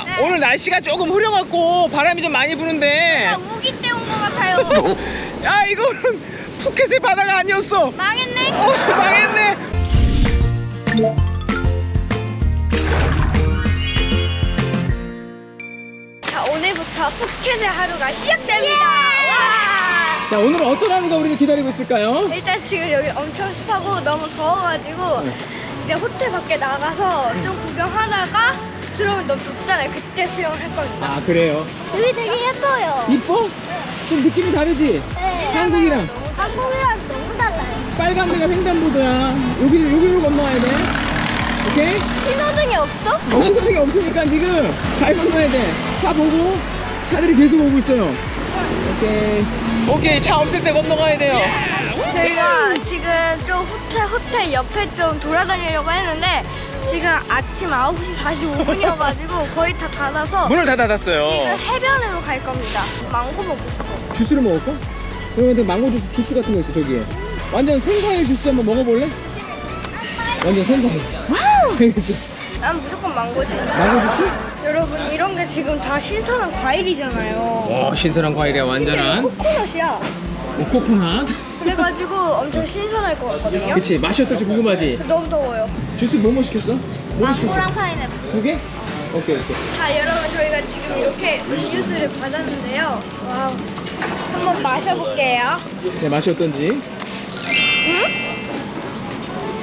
사랑아 오늘 날씨가 조금 흐려갖고 바람이 좀 많이 부는데 나 우기 때온 것 같아요. 야 이거는 푸켓의 바다가 아니었어 망했네. 어, 망했네 자, 오늘부터 푸켓의 하루가 시작됩니다. 와! 자 오늘은 어떤 하루가 우리를 기다리고 있을까요? 일단 지금 여기 엄청 습하고 너무 더워가지고 네. 이제 호텔 밖에 나가서 좀 구경하다가 들어오면 너무 덥잖아요. 그때 수영을 할 겁니다. 아 그래요 여기 되게 예뻐요. 이뻐? 좀 느낌이 다르지? 네. 한국이랑 한국이랑 너무 달라요. 빨간 데가 횡단보도야 여기를 여기로 건너야 돼 오케이? 신호등이 없어? 어, 신호등이 없으니까 지금 잘 건너야 돼. 차 보고 차들이 계속 오고 있어요. 오케이. 오케이 차 없을 때 건너가야 돼요. 저희가 지금 좀 호텔 호텔 옆에 좀 돌아다니려고 했는데 지금 아침 9시 45분이어가지고 거의 다 닫아서 문을 다 지금 닫았어요. 해변으로 갈 겁니다. 망고 먹고 싶어. 주스를 먹을까? 그러면 망고 주스 주스 같은 거 있어 저기에. 완전 생과일 주스 한번 먹어볼래? 완전 생과일. 와우. 난 무조건 망고지. 망고 주스? 여러분 이런 게 지금 다 신선한 과일이잖아요. 와 신선한 과일이야 완전한. 코코넛이야. 오, 코코넛. 그래가지고 엄청 신선할 것 같거든요. 그치 맛이 어떨지 궁금하지? 너무 더워요. 주스 뭐뭐 시켰어? 뭐 시켰어? 망고랑 파인애플. 두 개? 오케이 오케이. 자 여러분 저희가 지금 이렇게 음료수를 받았는데요. 와우. 한번 마셔볼게요. 네 맛이 어떤지.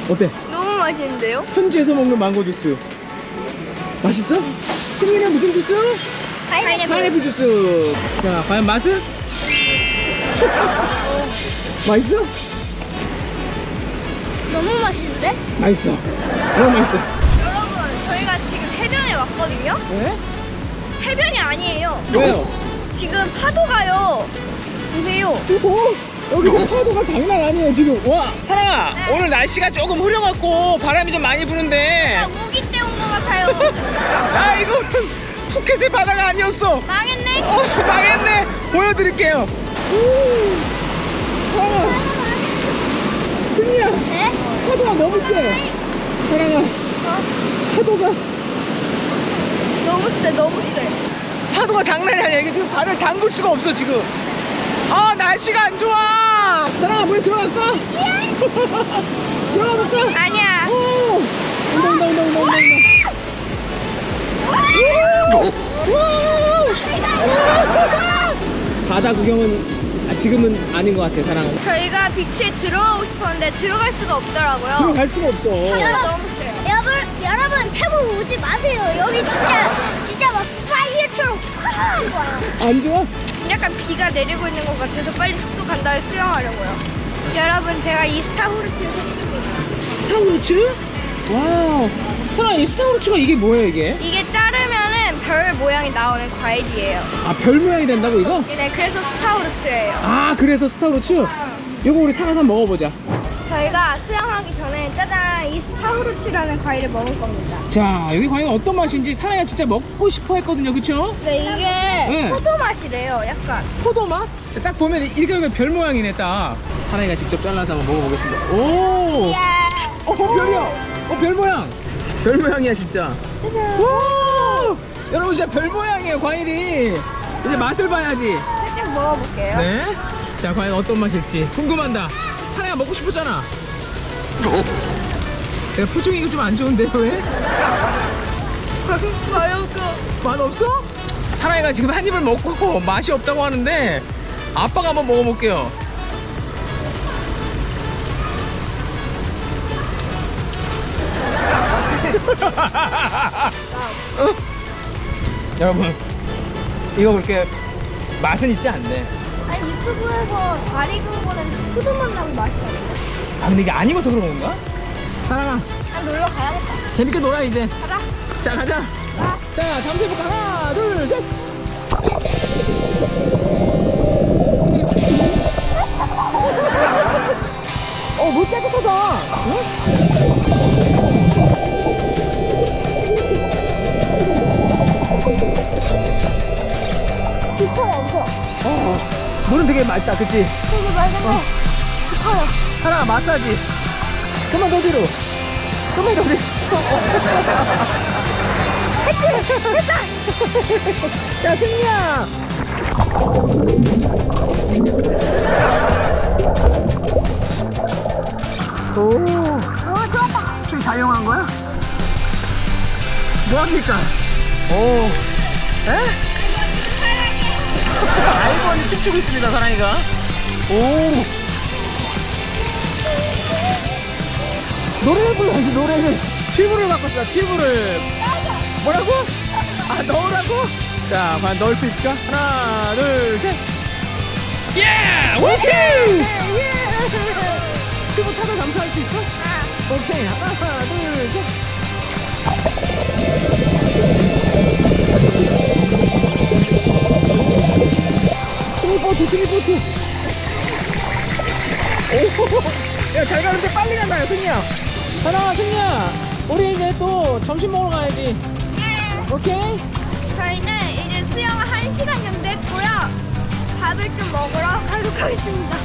어때? 너무 맛있는데요? 현지에서 먹는 망고 주스 맛있어? 승리는 무슨 주스? 파인애플. 파인애플 주스 자 과연 맛은? 맛있어? 너무 맛있는데? 맛있어 너무 맛있어 여러분 저희가 지금 해변에 왔거든요. 네? 해변이 아니에요. 왜요? 지금 파도가요. 보세요. 오 여기 파도가 장난 아니에요 지금 와 사랑아 네. 오늘 날씨가 조금 흐려갖고 바람이 좀 많이 부는데 나 우기 때 온 것 같아요. 야 이거는 푸켓의 바다가 아니었어 망했네. 어, 망했네 보여드릴게요 오, 아 승리야 네? 파도가 너무 세 사랑아 어? 파도가 너무 세, 너무 세. 파도가 장난이 아니야 이게 지금 발을 담글 수가 없어 지금 아 날씨가 안 좋아 사랑아 물에 들어갈까? 들어가 볼까? 아니야. 오 온다 온다 온다 온다 온다 온다 바다 구경은 아, 지금은 아닌 것 같아 사랑아 저희가 비치에 들어가고 싶었는데 들어갈 수가 없더라고요. 들어갈 수가 없어 파도가 너무 세요. 여러분, 여러분 태국 오지 마세요. 여기 진짜 진짜 막 파이어처럼 큰 거야. 안 좋아? 약간 비가 내리고 있는 것 같아서 빨리 숙소 간 다음에 수영하려고요. 여러분 제가 이 스타후르트를 샀습니다. 스타우루츠? 와우 사랑아 이 스타우루츠가 이게 뭐예요 이게? 이게 자르면은 별 모양이 나오는 과일이에요. 아 별 모양이 된다고 이거? 네, 그래서 스타후르츠예요. 아 그래서 스타우루츠? 이거 우리 사가서 한번 먹어보자 저희가 수영하기 전에 짜잔 이 스타후르츠라는 과일을 먹을 겁니다. 자 여기 과연 어떤 맛인지 사랑이가 진짜 먹고 싶어 했거든요 그쵸? 네, 이게 네. 포도 맛이래요. 약간. 포도 맛? 자, 딱 보면 이렇게 별 모양이네 딱 사랑이가 직접 잘라서 한번 먹어보겠습니다 오! 어 별이야! 어 별 모양! 별 모양이야 진짜 짜잔. 오! 여러분 진짜 별 모양이에요 과일이 이제 맛을 봐야지 살짝 먹어볼게요. 네? 자 과연 어떤 맛일지 궁금한다 사랑이가 먹고 싶었잖아 내가 표정이 이거 좀 안 좋은데 왜? 과연 그맛 없어? 사랑이가 지금 한 입을 먹고 맛이 없다고 하는데 아빠가 한번 먹어볼게요. 어? 여러분 이거 그렇게 맛은 있지 않네. 아니 유튜브에서 잘 익은 거는 맛 나고 맛있어요. 아 근데 이게 안 익어서 그런 건가? 사랑아 난 놀러 가야겠다. 재밌게 놀아 이제. 가자. 자 가자. 자 잠수해볼까 하나 둘 셋. 어물 깨끗하다. 응? 물은 되게 맑다 그치? 되게 맑은데 어. 깊어요. 하나 마사지. 그만 더 뒤로. 그만 더 뒤로. 야, 승리야! 오. 와, 좋아. 지금 다 이용한 거야? 뭐 합니까? 오. 에? 아이고, 춤추고 있습니다, 사랑이가. 오. 노래를 불러야지, 노래를. 튜브를 갖고 있어, 튜브를. 뭐라고? 아, 넣으라고? 자, 과연 넣을 수 있을까? 하나, 둘, 셋. 예! 오케이! 튜브 타서 감사할 수 있어? 오케이. 하나, 하나, 승리야. 우리 이제 또 점심 먹으러 가야지. 오케이? 저희는 이제 수영을 한 시간 정도 했고요. 밥을 좀 먹으러 가도록 하겠습니다.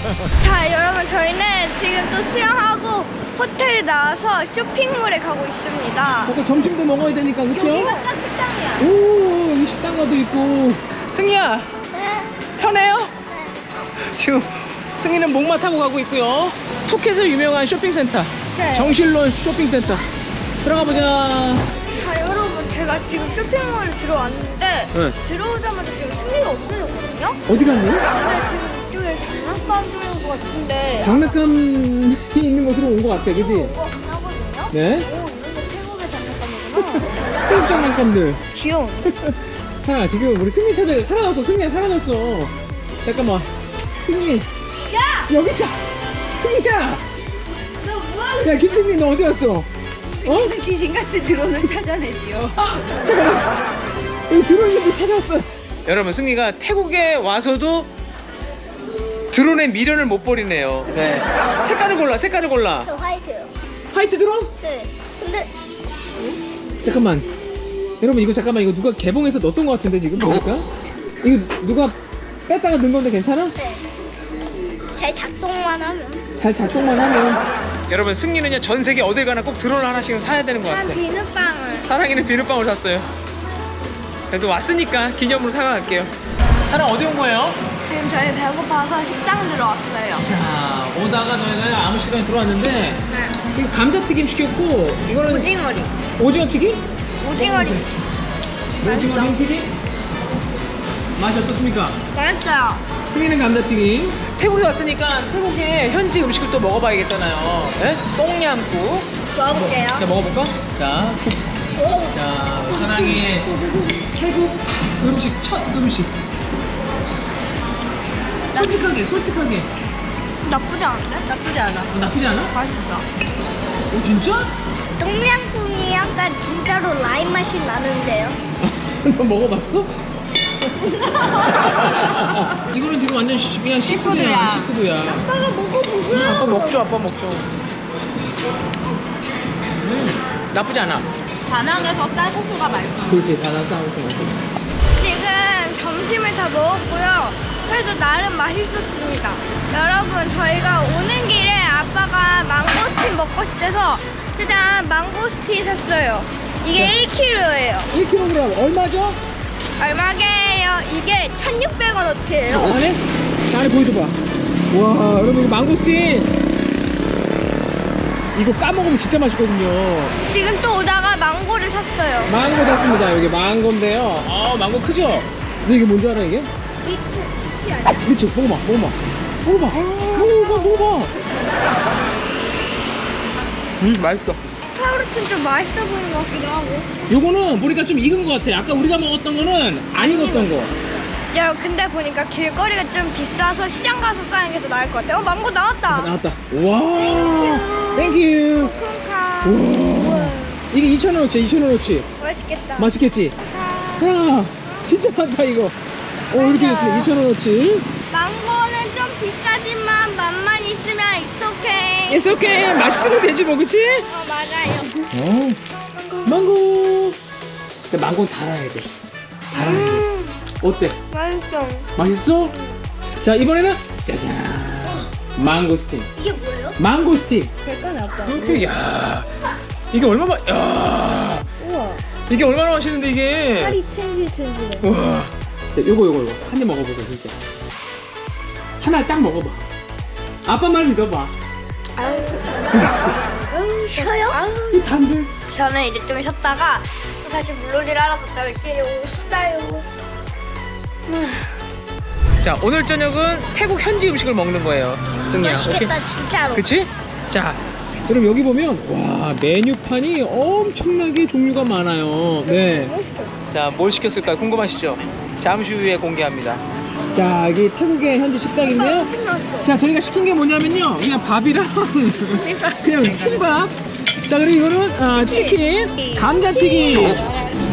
자, 여러분, 저희는 지금 또 수영하고 호텔에 나와서 쇼핑몰에 가고 있습니다. 가서 점심도 먹어야 되니까, 그쵸? 여기가 짠 식당이야. 오, 여기 식당가도 있고. 승희야, 편해요? 지금 승희는 목마 타고 가고 있고요. 푸켓에 유명한 쇼핑센터. 네. 정실론 쇼핑센터. 들어가 보자. 자, 여러분, 제가 지금 쇼핑몰에 들어왔는데 네. 들어오자마자 지금 승리가 없어졌거든요? 어디 갔니? 근데 지금 이쪽에 장난감 중인 것 같은데. 장난감이 있는 곳으로 온 것 같아, 그지? 이거 하거든요? 네. 오, 이런 게 태국의 장난감이구나. 태국 장난감들. 귀여워. 자, 지금 우리 승리 찾아 살아났어. 승리야, 살아났어. 잠깐만. 승리. 야! 여기 있다. 승리야. 야, 김승리, 너 어디 갔어? 어? 귀신같이 들어오는 찾아내지요. 잠깐만. 여기 들어있는데 찾아왔어. 여러분, 승리가 태국에 와서도 드론의 미련을 못 버리네요. 네. 색깔을 골라, 색깔을 골라. 저 화이트요. 화이트 드론? 네. 근데 잠깐만. 여러분, 이거 잠깐만, 이거 누가 개봉해서 넣었던 것 같은데, 지금 보니까? 이거 누가 뺐다가 넣은 건데 괜찮아? 네. 잘 작동만 하면. 잘 작동만 하면. 여러분, 승리는요, 전 세계 어딜 가나 꼭 드론 하나씩은 사야 되는 것 난 같아. 비눗방울. 사랑이는 비눗방울 샀어요. 그래도 왔으니까 기념으로 사갈게요. 사랑 어디 온 거예요? 지금 저희 배고파서 식당 들어왔어요. 자, 오다가 저희가 아무 시간에 들어왔는데 네. 이거 감자튀김 시켰고 이거는 오징어리. 오징어 튀김? 오징어리. 오징어 튀김? 맛이 어떻습니까? 맛있어요. 승리는 감자튀김. 태국에 왔으니까 태국의 현지 음식을 또 먹어봐야겠잖아요. 네? 똥냠국. 먹어볼게요. 자, 먹어볼까? 자, 자, 사랑의 태국 음식 첫 음식. 솔직하게, 솔직하게. 나쁘지 않은데? 나쁘지 않아. 어, 나쁘지 않아? 맛있어. 오, 진짜? 똥냥꿍이 약간 진짜로 라임 맛이 나는데요. 너 먹어봤어? 이거는 지금 완전 시, 그냥 시푸드야. 시푸드야. 아빠가 먹어보고. 응, 아빠 먹죠, 아빠 먹죠. 음, 나쁘지 않아. 다낭에서 쌀국수가 맛있어. 그렇지, 바다 싸우서 먹고. 지금 점심을 다 먹었고요. 그래도 나름 맛있었습니다. 여러분, 저희가 오는 길에 아빠가 망고스틴 먹고 싶대서 짜잔, 망고스틴 샀어요. 이게 1kg예요. 1kg 얼마죠? 얼마게요? 이게 1,600원어치예요. 안에? 안에 보여줘봐. 와, 여러분, 이거 망고스틴. 이거 까먹으면 진짜 맛있거든요. 지금 또 오다가 망고를 샀어요. 망고 샀습니다. 여기 망고인데요. 아, 망고 크죠? 근데 이게 뭔지 알아, 이게? 리치, 리치 아니야? 그렇지, 먹어봐, 먹어봐. 먹어봐. 먹어봐, 먹어봐. 음, 맛있어. 타우르친 좀 맛있어 보이는 것 같기도 하고. 요거는 보니까 좀 익은 것 같아. 아까 우리가 먹었던 거는 안 익었던 거. 야, 근데 보니까 길거리가 좀 비싸서 시장 가서 싸는 게 더 나을 것 같아. 어, 망고 나왔다. 아, 나왔다. 와. 땡큐. 우와. 이게 2,000원어치, 2,000원어치. 맛있겠다. 맛있겠지? 아, 야, 진짜 많다, 이거. 어, 이렇게 됐습니다. 2,000원어치. 망고는 좀 비싸지만 맛만 있으면 it's okay. It's okay. 맛있으면 되지, 뭐, 그치? 어, 맞아요. 어. 망고. 근데 망고는 달아야 돼. 달아야 돼. 음, 어때? 맛있어. 맛있어? 자, 이번에는 짜잔. 망고스틴. 이게 뭐예요? 망고스틴. 제건 아빠. 이렇게, 야. 이게 얼마나, 야. 우와. 이게 얼마나 맛있는데 이게. 살이 튼실튼실해. 와. 자, 요거 요거 요거 한 입 먹어보자 진짜. 하나를 딱 먹어봐. 아빠 말 믿어봐. 아유, 쉬어요? 아유. 단데. 저는 이제 좀 쉬었다가 또 다시 물놀이를 하러 갔다 올게요. 신나요. 자 오늘 저녁은 태국 현지 음식을 먹는 거예요. 승리야. 맛있겠다 진짜로. 그치? 자, 그럼 여기 보면 와 메뉴판이 엄청나게 종류가 많아요. 네. 자, 뭘 시켰을까 궁금하시죠? 잠시 후에 공개합니다. 자, 여기 태국의 현지 식당인데요. 자, 저희가 시킨 게 뭐냐면요, 그냥 밥이랑 그냥 흰밥. 자, 그리고 이거는 아, 치킨, 감자튀김.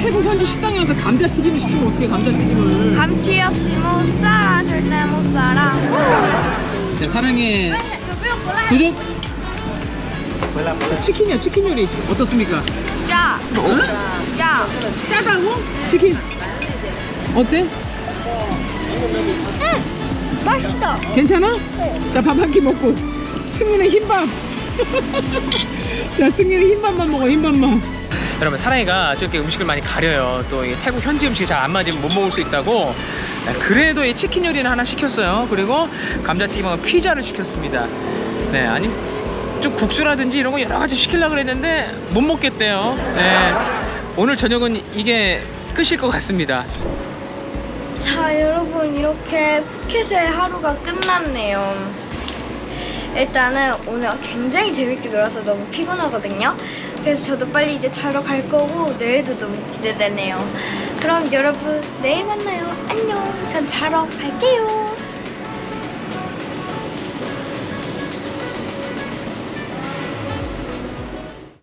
태국 현지 식당에 와서 감자튀김을 시키면 어떻게 감자튀김을? 감튀 없이 못 살아, 절대 못 살아. 자, 사랑의 도전. 자, 치킨이야, 치킨 요리 어떻습니까? 야, 응? 야. 짜다고? 치킨 어때? 맛있다. 괜찮아? 자밥 한 끼 먹고. 승윤의 흰밥. 자 승윤의 흰밥만 먹어 흰밥만. 여러분 사랑이가 저렇게 음식을 많이 가려요. 또이 태국 현지 음식이 잘 안 맞으면 못 먹을 수 있다고. 네, 그래도 이 치킨 요리는 하나 시켰어요. 그리고 감자튀김하고 피자를 시켰습니다. 네 아니 좀 국수라든지 이런 거 여러 가지 시키려고 그랬는데 못 먹겠대요. 네. 오늘 저녁은 이게 끝일 것 같습니다 자, 여러분 이렇게 푸켓의 하루가 끝났네요. 일단은 오늘 굉장히 재밌게 놀아서 너무 피곤하거든요. 그래서 저도 빨리 이제 자러 갈 거고 내일도 너무 기대되네요. 그럼 여러분 내일 만나요. 안녕. 전 자러 갈게요.